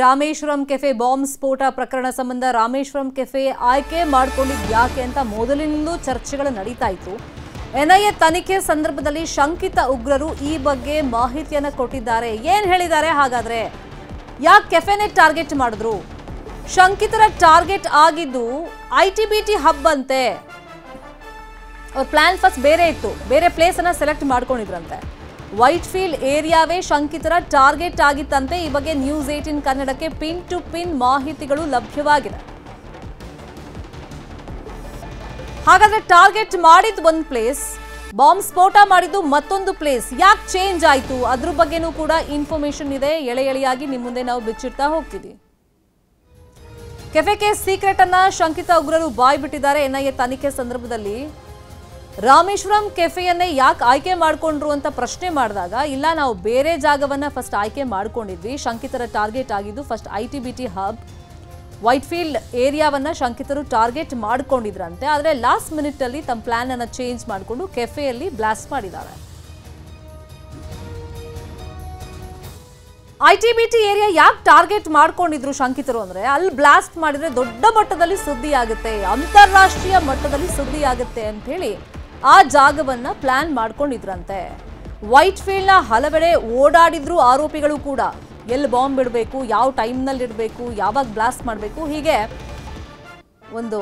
Rameswaram cafe bomb ಸ್ಫೋಟ ಪ್ರಕರಣ ಸಂಬಂಧ ರಾಮೇಶ್ವರಂ ಕೆಫೆ ಆಯ್ಕೆ ಮಾಡಿಕೊಂಡಿದ್ದು ಯಾಕೆ ಅಂತ ಮೊದಲಿನಿಂದಲೂ ಚರ್ಚೆಗಳು ನಡೀತಾ ಇತ್ತು. ಎನ್ಐಎ ತನಿಖೆ ಸಂದರ್ಭದಲ್ಲಿ ಶಂಕಿತ ಉಗ್ರರು ಈ ಬಗ್ಗೆ ಮಾಹಿತಿಯನ್ನು ಕೊಟ್ಟಿದ್ದಾರೆ. ಏನು ಹೇಳಿದ್ದಾರೆ? ಹಾಗಾದ್ರೆ ಯಾಕೆ ಕೆಫೆನೇ ಟಾರ್ಗೆಟ್ ಮಾಡಿದ್ರು? ಶಂಕಿತರ ಟಾರ್ಗೆಟ್ ಆಗಿದ್ದು I T B T hub ಅಂತೆ. ಅವ್ರ ಪ್ಲಾನ್ ಫಸ್ಟ್ ಬೇರೆ ಇತ್ತು. ಬೇರೆ ಪ್ಲೇಸನ್ನು ಸೆಲೆಕ್ಟ್ ಮಾಡ್ಕೊಂಡಿದ್ರಂತೆ. ವೈಟ್ ಫೀಲ್ಡ್ ಏರಿಯಾವೇ ಶಂಕಿತರ ಟಾರ್ಗೆಟ್ ಆಗಿತ್ತಂತೆ. ಈ ಬಗ್ಗೆ ನ್ಯೂಸ್ ಏಟಿನ್ ಕನ್ನಡಕ್ಕೆ ಪಿನ್ ಟು ಪಿನ್ ಮಾಹಿತಿಗಳು ಲಭ್ಯವಾಗಿದೆ ಹಾಗಾದ್ರೆ ಟಾರ್ಗೆಟ್ ಮಾಡಿದ್ ಒಂದು ಪ್ಲೇಸ್, ಬಾಂಬ್ ಸ್ಫೋಟ ಮಾಡಿದ್ದು ಮತ್ತೊಂದು ಪ್ಲೇಸ್, ಯಾಕೆ ಚೇಂಜ್ ಆಯಿತು? ಅದ್ರ ಬಗ್ಗೆನೂ ಕೂಡ ಇನ್ಫಾರ್ಮೇಶನ್ ಇದೆ. ಎಳೆ ಎಳೆಯಾಗಿ ನಿಮ್ಮ ಮುಂದೆ ನಾವು ಬಿಚ್ಚಿಡ್ತಾ ಹೋಗ್ತೀವಿ ಕೆಫೆ ಕೇಸ್ ಸೀಕ್ರೆಟ್ ಅನ್ನ ಶಂಕಿತ ಉಗ್ರರು ಬಾಯ್ಬಿಟ್ಟಿದ್ದಾರೆ ಎನ್ಐಎ ತನಿಖೆ ಸಂದರ್ಭದಲ್ಲಿ. ರಾಮೇಶ್ವರಂ ಕೆಫೆಯನ್ನೇ ಯಾಕೆ ಆಯ್ಕೆ ಮಾಡಿಕೊಂಡ್ರು ಅಂತ ಪ್ರಶ್ನೆ ಮಾಡಿದಾಗ, ಇಲ್ಲ ನಾವು ಬೇರೆ ಜಾಗವನ್ನು ಫಸ್ಟ್ ಆಯ್ಕೆ ಮಾಡ್ಕೊಂಡಿದ್ವಿ, ಶಂಕಿತರ ಟಾರ್ಗೆಟ್ ಆಗಿದ್ದು first I T B T hub Whitefield ಏರಿಯಾವನ್ನ ಶಂಕಿತರು ಟಾರ್ಗೆಟ್ ಮಾಡ್ಕೊಂಡಿದ್ರಂತೆ. ಆದರೆ ಲಾಸ್ಟ್ ಮಿನಿಟಲ್ಲಿ ತಮ್ಮ ಪ್ಲ್ಯಾನನ್ನು ಚೇಂಜ್ ಮಾಡಿಕೊಂಡು ಕೆಫೆಯಲ್ಲಿ ಬ್ಲಾಸ್ಟ್ ಮಾಡಿದ್ದಾರೆ. I T B T area ಯಾಕೆ ಟಾರ್ಗೆಟ್ ಮಾಡ್ಕೊಂಡಿದ್ರು ಶಂಕಿತರು ಅಂದ್ರೆ, ಅಲ್ಲಿ ಬ್ಲಾಸ್ಟ್ ಮಾಡಿದ್ರೆ ದೊಡ್ಡ ಮಟ್ಟದಲ್ಲಿ ಸುದ್ದಿ ಆಗುತ್ತೆ ಅಂತಾರಾಷ್ಟ್ರೀಯ ಮಟ್ಟದಲ್ಲಿ ಸುದ್ದಿ ಆಗುತ್ತೆ ಅಂತ ಹೇಳಿ ಆ ಜಾಗವನ್ನ ಪ್ಲಾನ್ ಮಾಡ್ಕೊಂಡಿದ್ರಂತೆ. ವೈಟ್ ಫೀಲ್ಡ್ನ ಹಲವೆಡೆ ಓಡಾಡಿದ್ರು ಆರೋಪಿಗಳು ಕೂಡ. ಎಲ್ಲಿ ಬಾಂಬ್ ಇಡಬೇಕು, ಯಾವ ಟೈಮ್ನಲ್ಲಿ ಇಡಬೇಕು, ಯಾವಾಗ ಬ್ಲಾಸ್ಟ್ ಮಾಡಬೇಕು, ಹೀಗೆ ಒಂದು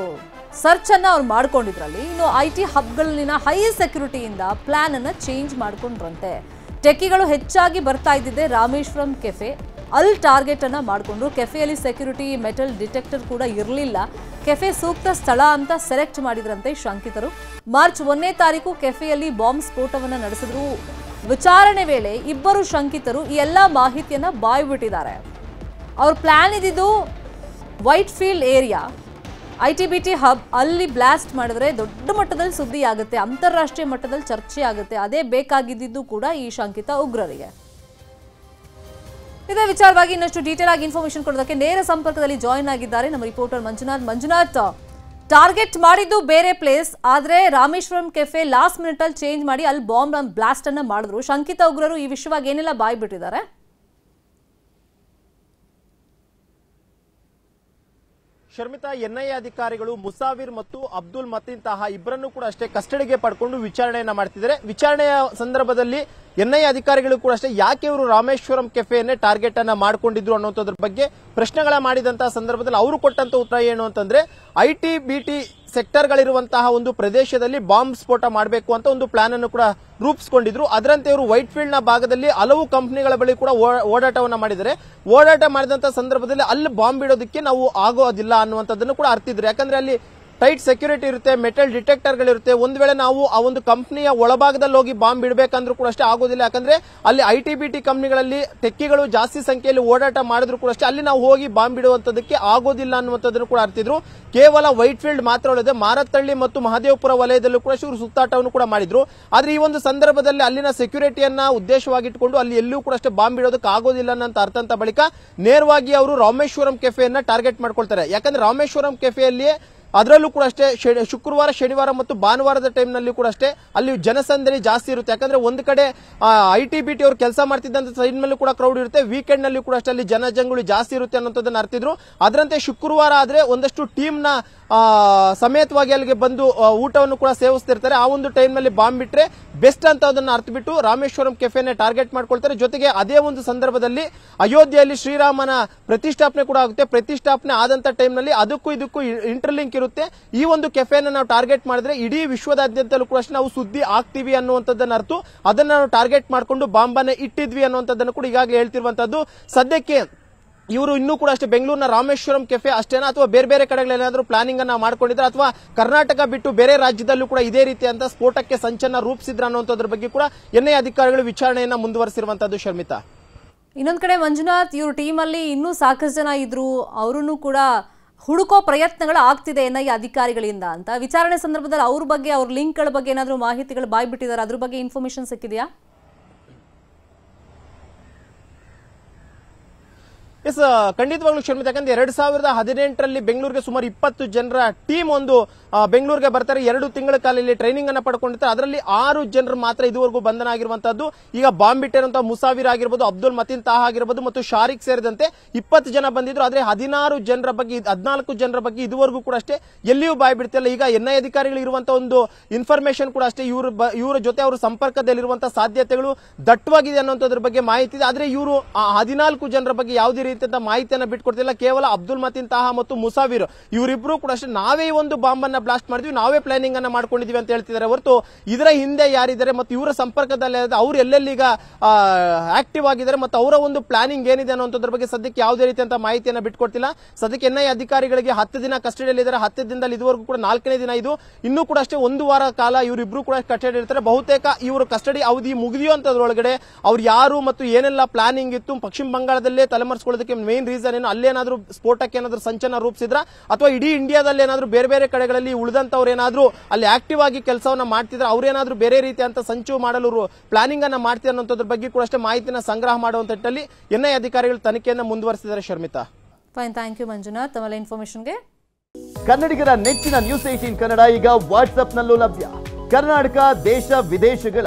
ಸರ್ಚ್ ಅನ್ನ ಅವ್ರು ಮಾಡ್ಕೊಂಡಿದ್ರಲ್ಲಿ. ಇನ್ನು ಐ ಟಿ ಹಬ್ಗಳಲ್ಲಿನ ಹೈ ಸೆಕ್ಯೂರಿಟಿಯಿಂದ ಪ್ಲಾನ್ ಅನ್ನ ಚೇಂಜ್ ಮಾಡ್ಕೊಂಡ್ರಂತೆ. ಟೆಕ್ಕಿಗಳು ಹೆಚ್ಚಾಗಿ ಬರ್ತಾ ಇದ್ದಿದ್ದೆ ರಾಮೇಶ್ವರಂ ಕೆಫೆ ಅಲ್ಲಿ ಟಾರ್ಗೆಟನ್ನು ಮಾಡಿಕೊಂಡ್ರು. ಕೆಫೆಯಲ್ಲಿ ಸೆಕ್ಯೂರಿಟಿ ಮೆಟಲ್ ಡಿಟೆಕ್ಟರ್ ಕೂಡ ಇರಲಿಲ್ಲ. ಕೆಫೆ ಸೂಕ್ತ ಸ್ಥಳ ಅಂತ ಸೆಲೆಕ್ಟ್ ಮಾಡಿದ್ರಂತೆ ಶಂಕಿತರು. ಮಾರ್ಚ್ ಒಂದನೇ ತಾರೀಕು ಕೆಫೆಯಲ್ಲಿ ಬಾಂಬ್ ಸ್ಫೋಟವನ್ನು ನಡೆಸಿದ್ರು. ವಿಚಾರಣೆ ವೇಳೆ ಇಬ್ಬರು ಶಂಕಿತರು ಈ ಎಲ್ಲ ಮಾಹಿತಿಯನ್ನು ಬಾಯ್ಬಿಟ್ಟಿದ್ದಾರೆ. ಅವ್ರ ಪ್ಲ್ಯಾನ್ ಇದ್ದಿದ್ದು Whitefield area I T B T hub ಅಲ್ಲಿ ಬ್ಲಾಸ್ಟ್ ಮಾಡಿದ್ರೆ ದೊಡ್ಡ ಮಟ್ಟದಲ್ಲಿ ಸುದ್ದಿ ಆಗುತ್ತೆ ಅಂತಾರಾಷ್ಟ್ರೀಯ ಮಟ್ಟದಲ್ಲಿ ಚರ್ಚೆ ಆಗುತ್ತೆ ಅದೇ ಬೇಕಾಗಿದ್ದು ಕೂಡ ಈ ಶಂಕಿತ ಉಗ್ರರಿಗೆ. ಇದೇ ವಿಚಾರವಾಗಿ ಇನ್ನಷ್ಟು ಡೀಟೇಲ್ ಆಗಿ ಇನ್ಫಾರ್ಮೇಶನ್ ಕೊಡೋದಕ್ಕೆ ನೇರ ಸಂಪರ್ಕದಲ್ಲಿ ಜಾಯಿನ್ ಆಗಿದ್ದಾರೆ ನಮ್ಮ ರಿಪೋರ್ಟರ್ ಮಂಜುನಾಥ್. ಮಂಜುನಾಥ್ ಟಾರ್ಗೆಟ್ ಮಾಡಿದ್ದು ಬೇರೆ ಪ್ಲೇಸ್ ಆದ್ರೆ ರಾಮೇಶ್ವರಂ ಕೆಫೆ ಲಾಸ್ಟ್ ಮಿನಿಟ್ ಅಲ್ಲಿ ಚೇಂಜ್ ಮಾಡಿ ಅಲ್ಲಿ ಬಾಂಬ್ ಬ್ಲಾಸ್ಟ್ ಅನ್ನ ಮಾಡಿದ್ರು. ಶಂಕಿತ ಉಗ್ರರು ಈ ವಿಷಯವಾಗಿ ಏನೆಲ್ಲ ಬಾಯ್ ಶರ್ಮಿತಾ, ಎನ್ಐಎ ಅಧಿಕಾರಿಗಳು ಮುಸಾವಿರ್ ಮತ್ತು ಅಬ್ದುಲ್ ಮತ್ತಿಂತಹ ಇಬ್ಬರನ್ನು ಕೂಡ ಅಷ್ಟೇ ಕಸ್ಟಡಿಗೆ ಪಡ್ಕೊಂಡು ವಿಚಾರಣೆಯನ್ನ ಮಾಡ್ತಿದ್ದಾರೆ. ವಿಚಾರಣೆಯ ಸಂದರ್ಭದಲ್ಲಿ ಎನ್ಐಎ ಅಧಿಕಾರಿಗಳು ಕೂಡ ಅಷ್ಟೇ ಯಾಕೆ ಇವರು ರಾಮೇಶ್ವರಂ ಕೆಫೆಯನ್ನೇ ಟಾರ್ಗೆಟ್ ಅನ್ನ ಮಾಡ್ಕೊಂಡಿದ್ರು ಅನ್ನೋದ್ರ ಬಗ್ಗೆ ಪ್ರಶ್ನೆಗಳ ಮಾಡಿದಂತಹ ಸಂದರ್ಭದಲ್ಲಿ ಅವರು ಕೊಟ್ಟಂತ ಉತ್ತರ ಏನು ಅಂತಂದ್ರೆ, ಐಟಿ ಬಿಟಿ ಸೆಕ್ಟರ್ಗಳಿರುವಂತಹ ಒಂದು ಪ್ರದೇಶದಲ್ಲಿ ಬಾಂಬ್ ಸ್ಫೋಟ ಮಾಡಬೇಕು ಅಂತ ಒಂದು ಪ್ಲಾನ್ ಅನ್ನು ಕೂಡ ರೂಪಿಸಿಕೊಂಡಿದ್ರು. ಅದರಂತೆ ಇವರು ವೈಟ್ ಫೀಲ್ಡ್ನ ಭಾಗದಲ್ಲಿ ಹಲವು ಕಂಪನಿಗಳ ಬಳಿ ಕೂಡ ಓಡಾಟವನ್ನು ಮಾಡಿದರೆ ಓಡಾಟ ಮಾಡಿದಂತಹ ಸಂದರ್ಭದಲ್ಲಿ ಅಲ್ಲಿ ಬಾಂಬ್ ಇಡೋದಕ್ಕೆ ನಾವು ಆಗೋದಿಲ್ಲ ಅನ್ನುವಂಥದ್ದನ್ನು ಕೂಡ ಅರ್ತಿದ್ರು. ಯಾಕಂದ್ರೆ ಅಲ್ಲಿ ಟೈಟ್ ಸೆಕ್ಯೂರಿಟಿ ಇರುತ್ತೆ, ಮೆಟಲ್ ಡಿಟೆಕ್ಟರ್ಗಳಿರುತ್ತೆ. ಒಂದ್ ವೇಳೆ ನಾವು ಆ ಒಂದು ಕಂಪನಿಯ ಒಳಭಾಗದಲ್ಲಿ ಹೋಗಿ ಬಾಂಬ್ ಇಡಬೇಕಂದ್ರೂ ಕೂಡ ಅಷ್ಟೇ ಆಗೋದಿಲ್ಲ. ಯಾಕಂದ್ರೆ ಅಲ್ಲಿ ಐ ಟಿ ಬಿ ಟಿ ಕಂಪನಿಗಳಲ್ಲಿ ಟೆಕ್ಕಿಗಳು ಜಾಸ್ತಿ ಸಂಖ್ಯೆಯಲ್ಲಿ ಓಡಾಟ ಮಾಡಿದ್ರು ಕೂಡ ಅಷ್ಟೇ ಅಲ್ಲಿ ನಾವು ಹೋಗಿ ಬಾಂಬ್ ಇಡುವಂತದಕ್ಕೆ ಆಗೋದಿಲ್ಲ ಅನ್ನುವಂಥದ್ದನ್ನು ಕೂಡ ಅರ್ತಿದ್ರು. ಕೇವಲ ವೈಟ್ ಫೀಲ್ಡ್ ಮಾತ್ರ ಅಲ್ಲದೆ ಮಾರತ್ತಳ್ಳಿ ಮತ್ತು ಮಹದೇವಪುರ ವಲಯದಲ್ಲೂ ಕೂಡ ಇವರು ಸುತ್ತಾಟವನ್ನು ಕೂಡ ಮಾಡಿದ್ರು. ಆದ್ರೆ ಈ ಒಂದು ಸಂದರ್ಭದಲ್ಲಿ ಅಲ್ಲಿನ ಸೆಕ್ಯೂರಿಟಿಯನ್ನ ಉದ್ದೇಶವಾಗಿಟ್ಟುಕೊಂಡು ಅಲ್ಲಿ ಎಲ್ಲೂ ಕೂಡ ಅಷ್ಟೇ ಬಾಂಬ್ ಇಡೋದಕ್ಕೆ ಆಗೋದಿಲ್ಲ ಅಂತ ಅರ್ಥ ಅಂತ ಬಳಿಕ ನೇರವಾಗಿ ಅವರು ರಾಮೇಶ್ವರಂ ಕೆಫೆಯನ್ನ ಟಾರ್ಗೆಟ್ ಮಾಡ್ಕೊಳ್ತಾರೆ. ಯಾಕಂದ್ರೆ ರಾಮೇಶ್ವರಂ ಕೆಫೆಯಲ್ಲಿ ಅದರಲ್ಲೂ ಕೂಡ ಅಷ್ಟೇ ಶುಕ್ರವಾರ ಶನಿವಾರ ಮತ್ತು ಭಾನುವಾರದ ಟೈಮ್ನಲ್ಲಿ ಕೂಡ ಅಷ್ಟೇ ಅಲ್ಲಿ ಜನಸಂದಣಿ ಜಾಸ್ತಿ ಇರುತ್ತೆ. ಯಾಕಂದ್ರೆ ಒಂದು ಕಡೆ ಐ ಟಿ ಬಿ ಟಿ ಅವರು ಕೆಲಸ ಮಾಡ್ತಿದ್ದಂತ ಸೈಡ್ ನಲ್ಲೂ ಕೂಡ ಕ್ರೌಡ್ ಇರುತ್ತೆ. ವೀಕೆಂಡ್ನಲ್ಲಿ ಕೂಡ ಅಷ್ಟೇ ಅಲ್ಲಿ ಜನಜಂಗುಳಿ ಜಾಸ್ತಿ ಇರುತ್ತೆ ಅನ್ನೋದನ್ನ ಅರ್ತಿದ್ರು. ಅದರಂತೆ ಶುಕ್ರವಾರ ಆದ್ರೆ ಒಂದಷ್ಟು ಟೀಮ್ನ ಆ, ಸಮೇತವಾಗಿ ಅಲ್ಲಿಗೆ ಬಂದು ಊಟವನ್ನು ಕೂಡ ಸೇವಿಸ್ತಿರ್ತಾರೆ. ಆ ಒಂದು ಟೈಮ್ನಲ್ಲಿ ಬಾಂಬ್ ಬಿಟ್ರೆ ಬೆಸ್ಟ್ ಅಂತ ಅದನ್ನ ಅರ್ಥ ಬಿಟ್ಟು ರಾಮೇಶ್ವರಂ ಕೆಫೆನೆ ಟಾರ್ಗೆಟ್ ಮಾಡ್ಕೊಳ್ತಾರೆ. ಜೊತೆಗೆ ಅದೇ ಒಂದು ಸಂದರ್ಭದಲ್ಲಿ ಅಯೋಧ್ಯೆಯಲ್ಲಿ ಶ್ರೀರಾಮನ ಪ್ರತಿಷ್ಠಾಪನೆ ಕೂಡ ಆಗುತ್ತೆ. ಪ್ರತಿಷ್ಠಾಪನೆ ಆದಂತ ಟೈಮ್ನಲ್ಲಿ ಅದಕ್ಕೂ ಇದಕ್ಕೂ ಇಂಟರ್ಲಿಂಕ್ ಇರುತ್ತೆ? ಈ ಒಂದು ಕೆಫೆನ ನಾವು ಟಾರ್ಗೆಟ್ ಮಾಡಿದ್ರೆ ಇಡೀ ವಿಶ್ವದಾದ್ಯಂತಲೂ ಕೂಡ ನಾವು ಸುದ್ದಿ ಆಗ್ತೀವಿ ಅನ್ನುವಂಥದ್ದನ್ನ ಅರ್ಥ ಅದನ್ನ ನಾವು ಟಾರ್ಗೆಟ್ ಮಾಡ್ಕೊಂಡು ಬಾಂಬನ್ನ ಇಟ್ಟಿದ್ವಿ ಅನ್ನುವಂಥದ್ದನ್ನು ಕೂಡ ಈಗಾಗಲೇ ಹೇಳ್ತಿರುವಂತದ್ದು ಸದ್ಯಕ್ಕೆ ಇವರು ಇನ್ನೂ ಕೂಡ ಅಷ್ಟೇ ಬೆಂಗಳೂರಿನ ರಾಮೇಶ್ವರಂ ಕೆಫೆ ಅಷ್ಟೇನಾ? ಅಥವಾ ಬೇರೆ ಬೇರೆ ಕಡೆಗಳೇನಾದ್ರೂ ಪ್ಲಾನಿಂಗ್ ಅನ್ನ ಮಾಡ್ಕೊಂಡಿದ್ರೆ ಅಥವಾ ಕರ್ನಾಟಕ ಬಿಟ್ಟು ಬೇರೆ ರಾಜ್ಯದಲ್ಲೂ ಕೂಡ ಇದೇ ರೀತಿಯಂತ ಸ್ಫೋಟಕ್ಕೆ ಸಂಚನ್ನ ರೂಪಿಸಿದ್ರ ಅನ್ನುವಂಥದ್ರ ಬಗ್ಗೆ ಕೂಡ ಎನ್ಐ ಅಧಿಕಾರಿಗಳು ವಿಚಾರಣೆಯನ್ನ ಮುಂದುವರೆಸಿರುವಂತದ್ದು ಶರ್ಮಿತಾ. ಇನ್ನೊಂದ್ ಕಡೆ ಮಂಜುನಾಥ್ ಇವ್ರ ಟೀಮಲ್ಲಿ ಇನ್ನೂ ಸಾಕಷ್ಟು ಜನ ಇದ್ರು. ಅವರನ್ನು ಕೂಡ ಹುಡುಕೋ ಪ್ರಯತ್ನಗಳು ಆಗ್ತಿದೆ ಎನ್ನ ಈ ಅಧಿಕಾರಿಗಳಿಂದ ಅಂತ. ವಿಚಾರಣೆ ಸಂದರ್ಭದಲ್ಲಿ ಅವ್ರ ಬಗ್ಗೆ, ಅವ್ರ ಲಿಂಕ್ಗಳ ಬಗ್ಗೆ ಏನಾದರೂ ಮಾಹಿತಿಗಳು ಬಾಯ್ಬಿಟ್ಟಿದ್ದಾರೆ ಅದ್ರ ಬಗ್ಗೆ ಇನ್ಫಾರ್ಮೇಶನ್ ಸಿಕ್ಕಿದೆಯಾ? ಎಸ್ ಖಂಡಿತವಾಗ್ಲೂ ಶರ್ಮಿತ ಯಾಕಂದ್ರೆ ಎರಡ್ ಸಾವಿರದ ಹದಿನೆಂಟರಲ್ಲಿ ಬೆಂಗಳೂರಿಗೆ ಸುಮಾರು ಇಪ್ಪತ್ತು ಜನರ ಟೀಮ್ ಒಂದು ಬೆಂಗಳೂರಿಗೆ ಬರ್ತಾರೆ. ಎರಡು ತಿಂಗಳ ಕಾಲ ಇಲ್ಲಿ ಟ್ರೈನಿಂಗ್ ಅನ್ನ ಪಡ್ಕೊಂಡಿರ್ತಾರೆ. ಅದರಲ್ಲಿ ಆರು ಜನರು ಮಾತ್ರ ಇದುವರೆಗೂ ಬಂಧನ ಆಗಿರುವಂತದ್ದು ಈಗ ಬಾಂಬ್ ಇಟ್ಟಿರುವಂತಹ ಮುಸಾವಿರ್ ಆಗಿರ್ಬೋದು, ಅಬ್ದುಲ್ ಮತೀನ್ ತಾಹ ಆಗಿರ್ಬೋದು ಮತ್ತು ಶಾರಿಕ್ ಸೇರಿದಂತೆ ಇಪ್ಪತ್ತು ಜನ ಬಂದಿದ್ರು. ಆದ್ರೆ ಹದಿನಾರು ಜನರ ಬಗ್ಗೆ, ಹದಿನಾಲ್ಕು ಜನರ ಬಗ್ಗೆ ಇದುವರೆಗೂ ಕೂಡ ಅಷ್ಟೇ ಎಲ್ಲಿಯೂ ಬಾಯ್ ಬಿಡ್ತಿಲ್ಲ. ಈಗ ಎನ್ಐ ಅಧಿಕಾರಿಗಳು ಇರುವಂತಹ ಒಂದು ಇನ್ಫಾರ್ಮೇಶನ್ ಕೂಡ ಅಷ್ಟೇ ಇವರು ಇವರ ಜೊತೆ ಅವರು ಸಂಪರ್ಕದಲ್ಲಿರುವಂತಹ ಸಾಧ್ಯತೆಗಳು ದಟ್ಟವಾಗಿದೆ ಅನ್ನೋದ್ರ ಬಗ್ಗೆ ಮಾಹಿತಿ ಇದೆ. ಆದ್ರೆ ಇವರು ಹದಿನಾಲ್ಕು ಜನರ ಬಗ್ಗೆ ಯಾವುದೇ ರೀತಿಯಂತ ಮಾಹಿತಿಯನ್ನ ಬಿಟ್ಕೊಡ್ತಿಲ್ಲ. ಕೇವಲ ಅಬ್ದುಲ್ ಮತೀನ್, ತಹಾ ಮತ್ತು ಮುಸಾವಿರ್. ಇವರಿಬ್ರು ಕೂಡ ಅಷ್ಟೇ, ನಾವೇ ಒಂದು ಬಾಂಬ್ ಅನ್ನ ಬ್ಲಾಸ್ಟ್ ಮಾಡಿದ್ವಿ, ನಾವೇ ಪ್ಲಾನಿಂಗ್ ಅನ್ನ ಮಾಡ್ಕೊಂಡಿದೀವಿ ಅಂತ ಹೇಳ್ತಿದ್ದಾರೆ. ಹೊರತು ಇದರ ಹಿಂದೆ ಯಾರಿದ್ದಾರೆ ಮತ್ತು ಇವರ ಸಂಪರ್ಕದಲ್ಲಿ ಅವ್ರು ಎಲ್ಲೆಲ್ಲಿ ಈಗ ಆಕ್ಟಿವ್ ಆಗಿದ್ದಾರೆ ಮತ್ತು ಅವರ ಒಂದು ಪ್ಲಾನಿಂಗ್ ಏನಿದೆ ಅನ್ನೋದ್ರ ಬಗ್ಗೆ ಸದ್ಯಕ್ಕೆ ಯಾವುದೇ ರೀತಿಯಂತ ಮಾಹಿತಿಯನ್ನ ಬಿಟ್ಕೊಡ್ತಿಲ್ಲ. ಸದ್ಯಕ್ಕೆ ಎನ್ಐ ಅಧಿಕಾರಿಗಳಿಗೆ ಹತ್ತು ದಿನ ಕಸ್ಟಡಿಯಲ್ಲಿ ಇದ್ದಾರೆ. ಹತ್ತು ದಿನದಲ್ಲಿ ಇದುವರೆಗೂ ಕೂಡ ನಾಲ್ಕನೇ ದಿನ ಇದು. ಇನ್ನೂ ಕೂಡ ಅಷ್ಟೇ ಒಂದು ವಾರ ಕಾಲ ಇವರಿಬ್ರು ಕೂಡ ಕಸ್ಟಡಿ ಇರ್ತಾರೆ. ಬಹುತೇಕ ಇವರು ಕಸ್ಟಡಿ ಅವಧಿ ಮುಗಿದಿಯುವಂತದ್ರೊಳಗಡೆ ಅವ್ರು ಯಾರು ಮತ್ತು ಏನೆಲ್ಲ ಪ್ಲಾನಿಂಗ್ ಇತ್ತು, ಪಶ್ಚಿಮ ಬಂಗಾಳದಲ್ಲೇ ತಲೆಮರೆಸ್ಕೊಳ್ಳೋದಕ್ಕೆ ಮೇನ್ ರೀಸನ್ ಏನು? ಅಲ್ಲೇನಾದ್ರೂ ಸ್ಫೋಟಕ್ಕೆ ಏನಾದ್ರೂ ಸಂಚನ ರೂಪಿಸಿದ್ರ? ಅಥವಾ ಇಡೀ ಇಂಡಿಯಾದಲ್ಲಿ ಏನಾದ್ರೂ ಬೇರೆ ಬೇರೆ ಕಡೆಗಳಲ್ಲಿ ಉಳಿದಂತವ್ರು ಏನಾದ್ರೂ ಅಲ್ಲಿ ಆಕ್ಟಿವ್ ಆಗಿ ಕೆಲಸವನ್ನ ಮಾಡ್ತಿದ್ರೆ? ಅವ್ರೇನಾದ್ರೂ ಬೇರೆ ರೀತಿಯಂತ ಸಂಚು ಮಾಡಲು ಪ್ಲಾನಿಂಗ್ ಅನ್ನ ಮಾಡ್ತಿದ್ದಾರೆ ಅನ್ನೋದ್ರ ಬಗ್ಗೆ ಕೂಡ ಅಷ್ಟೇ ಮಾಹಿತಿನ ಸಂಗ್ರಹ ಮಾಡುವಂತ ಎನ್ ಎನ್ಐ ಅಧಿಕಾರಿಗಳು ತನಿಖೆಯನ್ನ ಮುಂದುವರಿಸಿದ್ದಾರೆ Sharmita. Fine thank you Manjunath. ತಮ್ಮ ಇನ್ಫಾರ್ಮೇಶನ್ಗೆ ಕನ್ನಡಿಗರ ನೆಚ್ಚಿನ ನ್ಯೂಸ್ ಏಟೀನ್ ಕನ್ನಡ ಈಗ ವಾಟ್ಸ್ಆಪ್ನಲ್ಲೂ ಲಭ್ಯ. ಕರ್ನಾಟಕ ದೇಶ ವಿದೇಶಗಳ